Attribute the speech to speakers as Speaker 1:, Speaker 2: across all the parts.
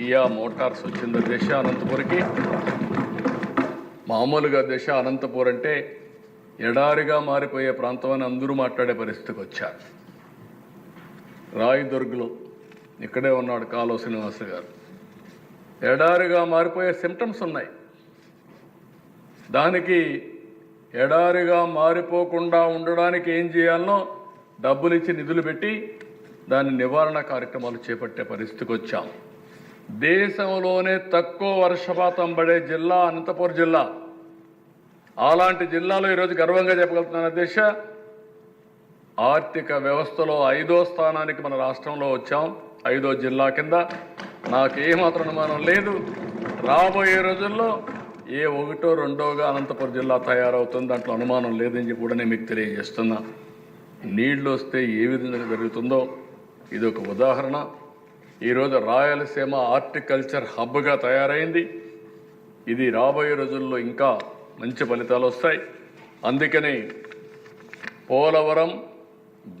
Speaker 1: Kia Motors వచ్చింది దశ అనంతపురికి. మామూలుగా దశ అనంతపూర్ అంటే ఎడారిగా మారిపోయే ప్రాంతం అని అందరూ మాట్లాడే పరిస్థితికి వచ్చారు. రాయదుర్గ్లో ఇక్కడే ఉన్నాడు కాలో శ్రీనివాస గారు. ఎడారిగా మారిపోయే సిమ్టమ్స్ ఉన్నాయి. దానికి ఎడారిగా మారిపోకుండా ఉండడానికి ఏం చేయాలనో డబ్బులు ఇచ్చి నిధులు పెట్టి దాని నివారణ కార్యక్రమాలు చేపట్టే పరిస్థితికి వచ్చాం. దేశంలోనే తక్కువ వర్షపాతం పడే జిల్లా అనంతపురం జిల్లా. అలాంటి జిల్లాలో ఈరోజు గర్వంగా చెప్పగలుగుతున్నాను అధ్యక్ష ఆర్థిక వ్యవస్థలో ఐదో స్థానానికి మన రాష్ట్రంలో వచ్చాం. ఐదో జిల్లా కింద నాకు ఏమాత్రం అనుమానం లేదు. రాబోయే రోజుల్లో ఏ ఒకటో రెండోగా అనంతపురం జిల్లా తయారవుతుంది దాంట్లో అనుమానం లేదని చెప్పి కూడా నేను మీకు తెలియజేస్తున్నా. నీళ్ళు వస్తే ఏ విధంగా జరుగుతుందో ఇది ఒక ఉదాహరణ. ఈరోజు రాయలసీమ ఆర్టికల్చర్ హబ్గా తయారైంది. ఇది రాబోయే రోజుల్లో ఇంకా మంచి ఫలితాలు వస్తాయి. అందుకని పోలవరం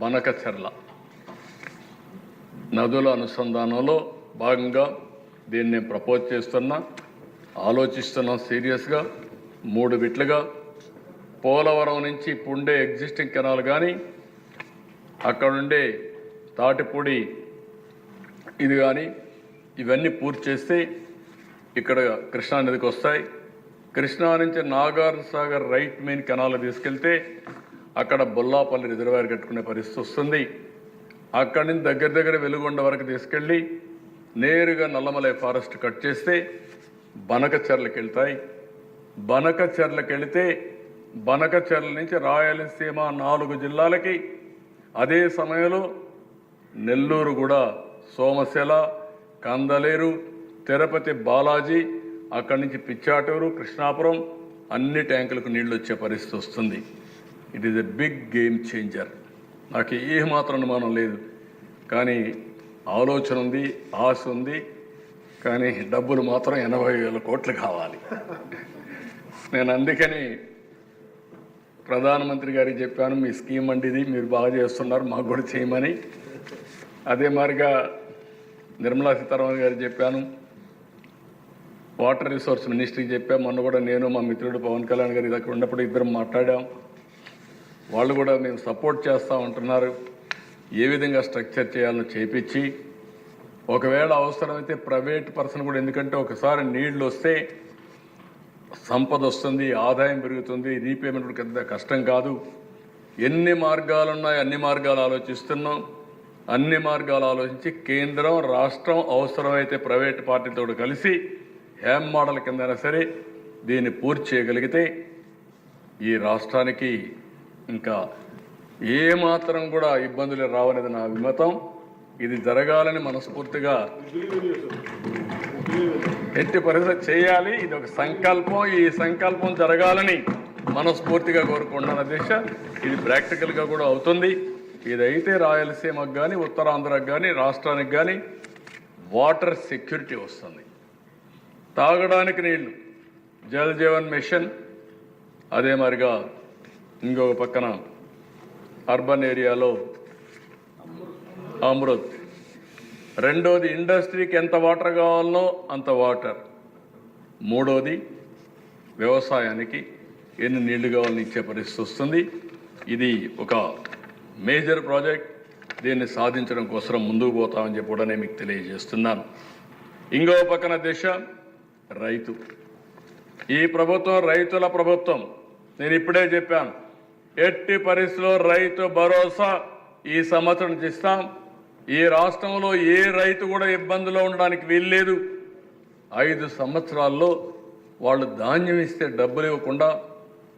Speaker 1: బనకచెర్ల నదుల అనుసంధానంలో భాగంగా దీన్ని నేను ప్రపోజ్ చేస్తున్నా ఆలోచిస్తున్నాం సీరియస్గా మూడు బిట్లుగా. పోలవరం నుంచి పుండే ఎగ్జిస్టింగ్ కెనాల్ కానీ అక్కడ ఉండే తాటిపూడి ఇది కానీ ఇవన్నీ పూర్తి చేస్తే ఇక్కడ కృష్ణా నదికి వస్తాయి. కృష్ణా నుంచి Nagar Sagar right main canal తీసుకెళ్తే అక్కడ బొల్లాపల్లి రిజర్వాయర్ కట్టుకునే పరిస్థితి వస్తుంది. అక్కడి నుంచి దగ్గర దగ్గర వెలుగొండ వరకు తీసుకెళ్ళి నేరుగా నల్లమలై ఫారెస్ట్ కట్ చేస్తే బనకచెర్లకు వెళ్తాయి. బనకచెర్లకు వెళితే బనకచెర్ల నుంచి రాయలసీమ నాలుగు జిల్లాలకి అదే సమయంలో నెల్లూరు కూడా సోమశిల కందలేరు తిరుపతి బాలాజీ అక్కడి నుంచి పిచ్చాటూరు కృష్ణాపురం అన్ని ట్యాంకులకు నీళ్ళు వచ్చే పరిస్థితి వస్తుంది. It is a big game changer నాకు ఏ మాత్రం అనుమానం లేదు. కానీ ఆలోచన ఉంది ఆశ ఉంది. కానీ డబ్బులు మాత్రం ఎనభై వేల కోట్లు కావాలి. నేను అందుకని ప్రధానమంత్రి గారికి చెప్పాను మీ స్కీమ్ అండి ఇది మీరు బాగా చేస్తున్నారు మాకు కూడా చేయమని. అదే మాదిరిగా నిర్మలా సీతారామన్ గారికి చెప్పాను. వాటర్ రిసోర్స్ మినిస్ట్రీకి చెప్పాం. మొన్న కూడా నేను మా మిత్రుడు పవన్ కళ్యాణ్ గారి దగ్గర ఉన్నప్పుడు ఇద్దరం మాట్లాడాం. వాళ్ళు కూడా మేము సపోర్ట్ చేస్తూ ఉంటున్నారు. ఏ విధంగా స్ట్రక్చర్ చేయాలని చేపించి. ఒకవేళ అవసరమైతే ప్రైవేట్ పర్సన్ కూడా ఎందుకంటే ఒకసారి నీళ్ళు వస్తే సంపద వస్తుంది ఆదాయం పెరుగుతుంది రీపేమెంట్ కూడా పెద్ద కష్టం కాదు. ఎన్ని మార్గాలు ఉన్నాయి అన్ని మార్గాలు ఆలోచిస్తున్నాం. అన్ని మార్గాలు ఆలోచించి కేంద్రం రాష్ట్రం అవసరమైతే ప్రైవేట్ పార్టీతో కలిసి హ్యామ్ మోడల్ కిందైనా సరే దీన్ని పూర్తి చేయగలిగితే ఈ రాష్ట్రానికి ఇంకా ఏమాత్రం కూడా ఇబ్బందులు రావనేది నా అభిమతం. ఇది జరగాలని మనస్ఫూర్తిగా ఎట్టి పరిస్థితి చేయాలి. ఇది ఒక సంకల్పం. ఈ సంకల్పం జరగాలని మనస్ఫూర్తిగా కోరుకుంటున్నాను అధ్యక్ష. ఇది ప్రాక్టికల్గా కూడా అవుతుంది. ఇదైతే రాయలసీమకు కానీ ఉత్తరాంధ్రకు కానీ రాష్ట్రానికి కానీ వాటర్ సెక్యూరిటీ వస్తుంది. తాగడానికి నీళ్ళు. జల్ జీవన్ మిషన్. అదే మరిగా ఇంకొక పక్కన అర్బన్ ఏరియాలో అమృత్. రెండోది ఇండస్ట్రీకి ఎంత వాటర్ కావాలనో అంత వాటర్. మూడోది వ్యవసాయానికి ఎన్ని నీళ్ళు కావాలని ఇచ్చే పరిస్థితి వస్తుంది. ఇది ఒక మేజర్ ప్రాజెక్ట్ దీన్ని సాధించడం కోసం ముందుకు పోతామని చెప్పి కూడా నేను మీకు తెలియజేస్తున్నాను. ఇంకో పక్కన దిశ రైతు. ఈ ప్రభుత్వం రైతుల ప్రభుత్వం. నేను ఇప్పుడే చెప్పాను ఎట్టి పరిస్థితిలో రైతు భరోసా ఈ సంవత్సరం ఇస్తాం. ఈ రాష్ట్రంలో ఏ రైతు కూడా ఇబ్బందిలో ఉండడానికి వీల్లేదు. ఐదు సంవత్సరాల్లో వాళ్ళు ధాన్యం ఇస్తే డబ్బులు ఇవ్వకుండా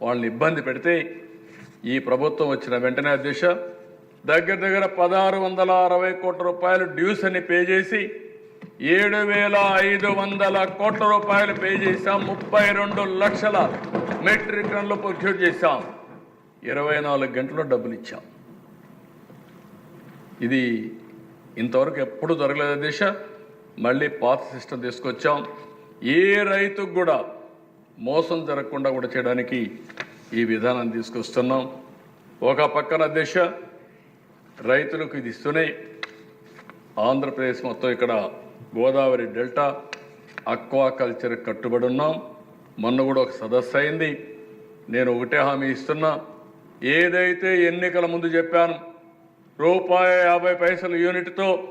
Speaker 1: వాళ్ళని ఇబ్బంది పెడితే ఈ ప్రభుత్వం వచ్చిన వెంటనే దిశ దగ్గర దగ్గర పదహారు వందల అరవై కోట్ల రూపాయలు డ్యూస్ అని పే చేసి ఏడు వేల ఐదు వందల కోట్ల రూపాయలు పే చేశాం. ముప్పై రెండు లక్షల మెట్రిక్ టన్లు ప్రొక్యూర్ చేశాం. ఇరవై నాలుగు గంటల్లో డబ్బులు ఇచ్చాం. ఇది ఇంతవరకు ఎప్పుడు జరగలేదు దిశ? మళ్ళీ పాత సిస్టమ్ తీసుకొచ్చాం. ఏ రైతుకు కూడా మోసం జరగకుండా కూడా చేయడానికి ఈ విధానం తీసుకొస్తున్నాం. ఒక పక్కన దిశ రైతులకు ఇది ఇస్తూనే ఆంధ్రప్రదేశ్ మొత్తం ఇక్కడ గోదావరి డెల్టా అక్వాకల్చర్ కట్టుబడి ఉన్నాం. మొన్న కూడా ఒక సదస్సు అయింది. నేను ఒకటే హామీ ఇస్తున్నా. ఏదైతే ఎన్నికల ముందు చెప్పాను రూపాయి యాభై పైసల యూనిట్తో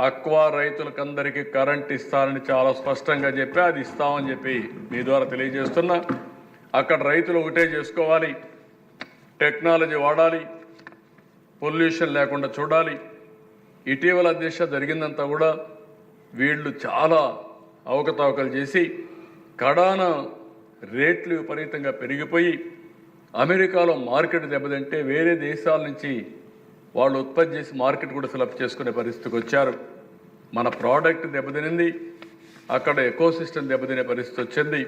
Speaker 1: అక్వా రైతులకందరికీ కరెంట్ ఇస్తానని చాలా స్పష్టంగా చెప్పి. అది ఇస్తామని చెప్పి మీ ద్వారా తెలియజేస్తున్నా. అక్కడ రైతులు ఒకటే చేసుకోవాలి. టెక్నాలజీ వాడాలి. పొల్యూషన్ లేకుండా చూడాలి. ఇటీవల దిశ జరిగిందంతా కూడా వీళ్ళు చాలా అవకతవకలు చేసి కడాన రేట్లు విపరీతంగా పెరిగిపోయి అమెరికాలో మార్కెట్ దెబ్బతింటే వేరే దేశాల నుంచి వాళ్ళు ఉత్పత్తి చేసి మార్కెట్ కూడా సెలెక్ట్ చేసుకునే పరిస్థితికి వచ్చారు. మన ప్రోడక్ట్ దెబ్బతినింది అక్కడ ఎకో సిస్టమ్ దెబ్బతినే పరిస్థితి వచ్చింది.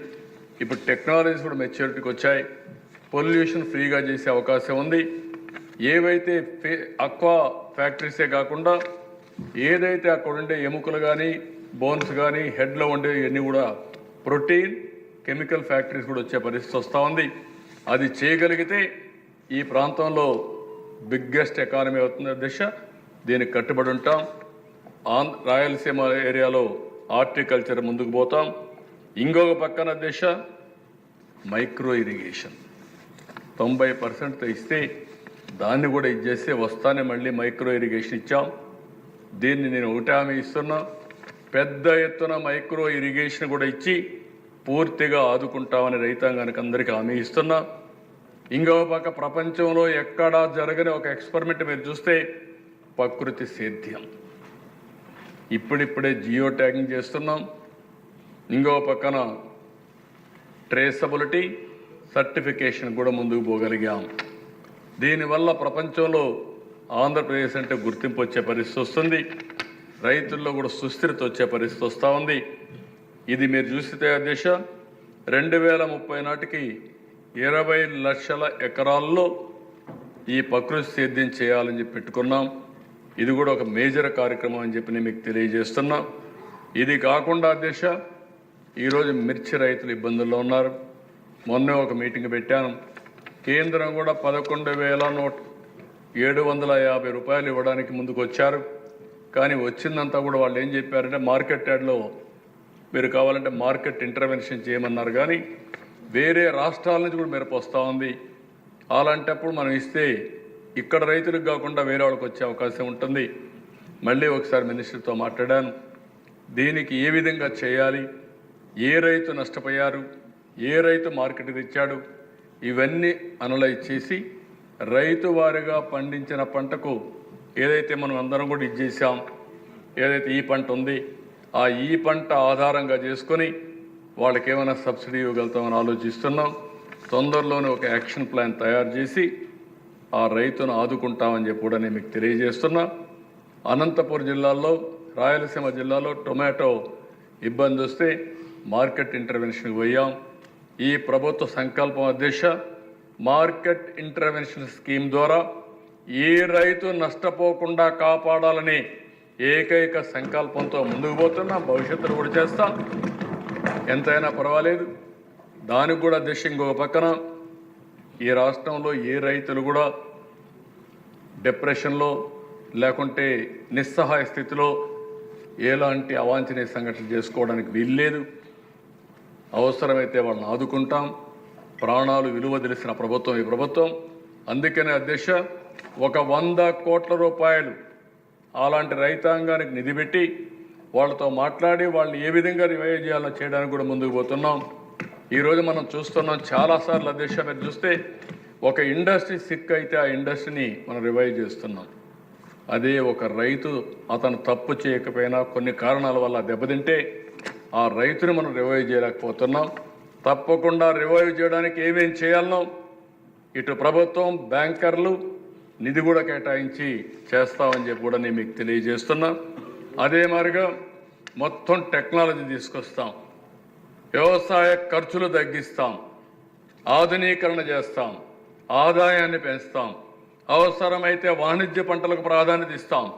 Speaker 1: ఇప్పుడు టెక్నాలజీస్ కూడా మెచ్యూరిటీకి వచ్చాయి. పొల్యూషన్ ఫ్రీగా చేసే అవకాశం ఉంది. ఏవైతే ఫే అక్వా ఫ్యాక్టరీసే కాకుండా ఏదైతే అక్కడ ఉండే ఎముకలు కానీ బోన్స్ కానీ హెడ్లో ఉండే ఇవన్నీ కూడా ప్రోటీన్ కెమికల్ ఫ్యాక్టరీస్ కూడా వచ్చే పరిస్థితి వస్తూ ఉంది. అది చేయగలిగితే ఈ ప్రాంతంలో బిగ్గెస్ట్ ఎకానమీ అవుతున్న దిశ. దీనికి కట్టుబడి ఉంటాం. ఆంధ్ర రాయలసీమ ఏరియాలో హార్టికల్చర్ ముందుకు పోతాం. ఇంకొక పక్కన దిశ మైక్రో ఇరిగేషన్ తొంభై పర్సెంట్తో ఇస్తే దాన్ని కూడా ఇచ్చేస్తే వస్తానే మళ్ళీ మైక్రో ఇరిగేషన్ ఇచ్చాం. దీన్ని నేను ఒకటి హామీ ఇస్తున్నా. పెద్ద ఎత్తున మైక్రో ఇరిగేషన్ కూడా ఇచ్చి పూర్తిగా ఆదుకుంటామని రైతాంగానికి అందరికీ హామీ ఇస్తున్నా. ఇంకో పక్క ప్రపంచంలో ఎక్కడా జరగని ఒక ఎక్స్పెరిమెంట్ మీరు చూస్తే ప్రకృతి సేద్యం. ఇప్పుడిప్పుడే జియో ట్యాగింగ్ చేస్తున్నాం. ఇంకో పక్కన ట్రేసబిలిటీ సర్టిఫికేషన్ కూడా ముందుకు పోగలిగాం. దీనివల్ల ప్రపంచంలో ఆంధ్రప్రదేశ్ అంటే గుర్తింపు వచ్చే పరిస్థితి వస్తుంది. రైతుల్లో కూడా సుస్థిరత వచ్చే పరిస్థితి వస్తూ ఉంది. ఇది మీరు చూస్తే దిశ. రెండు వేల ముప్పై నాటికి ఇరవై లక్షల ఎకరాల్లో ఈ ప్రకృతి సేద్యం చేయాలని చెప్పి పెట్టుకున్నాం. ఇది కూడా ఒక మేజర్ కార్యక్రమం అని చెప్పి నేను మీకు తెలియజేస్తున్నా. ఇది కాకుండా దిశ ఈరోజు మిర్చి రైతులు ఇబ్బందుల్లో ఉన్నారు. మొన్నే ఒక మీటింగ్ పెట్టాను. కేంద్రం కూడా పదకొండు వేల నూట ఏడు వందల యాభై రూపాయలు ఇవ్వడానికి ముందుకు వచ్చారు కానీ వచ్చిందంతా కూడా వాళ్ళు ఏం చెప్పారంటే మార్కెట్ యార్డ్లో మీరు కావాలంటే మార్కెట్ ఇంటర్వెన్షన్ చేయమన్నారు. కానీ వేరే రాష్ట్రాల నుంచి కూడా మిరప వస్తూ ఉంది. అలాంటప్పుడు మనం ఇస్తే ఇక్కడ రైతులకు కాకుండా వేరే వాళ్ళకి వచ్చే అవకాశం ఉంటుంది. మళ్ళీ ఒకసారి మినిస్టర్తో మాట్లాడాను. దీనికి ఏ విధంగా చేయాలి? ఏ రైతు నష్టపోయారు? ఏ రైతు మార్కెట్ తెచ్చాడు? ఇవన్నీ అనలైజ్ చేసి రైతు వారిగా పండించిన పంటకు ఏదైతే మనం అందరం కూడా ఇచ్చేసాం ఏదైతే ఈ పంట ఉంది ఆ ఈ పంట ఆధారంగా చేసుకొని వాళ్ళకి ఏమైనా సబ్సిడీ ఇవ్వగలుగుతామని ఆలోచిస్తున్నాం. తొందరలోనే ఒక యాక్షన్ ప్లాన్ తయారు చేసి ఆ రైతును ఆదుకుంటామని చెప్పి కూడా నేను మీకు తెలియజేస్తున్నా. అనంతపురం జిల్లాలో రాయలసీమ జిల్లాలో టొమాటో ఇబ్బంది వస్తే మార్కెట్ ఇంటర్వెన్షన్కి పోయాం. ఈ ప్రభుత్వ సంకల్పం దిశ మార్కెట్ ఇంటర్వెన్షన్ స్కీమ్ ద్వారా ఏ రైతు నష్టపోకుండా కాపాడాలని ఏకైక సంకల్పంతో ముందుకు పోతున్నా. భవిష్యత్తులో కూడా చేస్తాం. ఎంతైనా పర్వాలేదు. దానికి కూడా దిశ ఇంకొక పక్కన ఈ రాష్ట్రంలో ఏ రైతులు కూడా డిప్రెషన్లో లేకుంటే నిస్సహాయ స్థితిలో ఎలాంటి అవాంఛనీయ సంఘటనలు చేసుకోవడానికి వీల్లేదు. అవసరమైతే వాళ్ళని ఆదుకుంటాం. ప్రాణాలు విలువ తెలిసిన ప్రభుత్వం ఈ ప్రభుత్వం. అందుకనే అధ్యక్ష ఒక వంద కోట్ల రూపాయలు అలాంటి రైతాంగానికి నిధి పెట్టి వాళ్ళతో మాట్లాడి వాళ్ళని ఏ విధంగా రివైవ్ చేయాలో చేయడానికి కూడా ముందుకు పోతున్నాం. ఈరోజు మనం చూస్తున్నాం చాలాసార్లు అధ్యక్ష మీరు చూస్తే ఒక ఇండస్ట్రీ సిక్ అయితే ఆ ఇండస్ట్రీని మనం రివైవ్ చేస్తున్నాం. అదే ఒక రైతు అతను తప్పు చేయకపోయినా కొన్ని కారణాల వల్ల దెబ్బతింటే ఆ రైతుని మనం రివైవ్ చేయలేకపోతున్నాం. తప్పకుండా రివైవ్ చేయడానికి ఏమేం చేయాలనో ఇటు ప్రభుత్వం బ్యాంకర్లు నిధి కూడా కేటాయించి చేస్తామని చెప్పి కూడా నేను మీకు తెలియజేస్తున్నా. అదే మారిగా మొత్తం టెక్నాలజీ తీసుకొస్తాం. వ్యవసాయ ఖర్చులు తగ్గిస్తాం. ఆధునీకరణ చేస్తాం. ఆదాయాన్ని పెంచుతాం. అవసరమైతే వాణిజ్య పంటలకు ప్రాధాన్యత ఇస్తాం.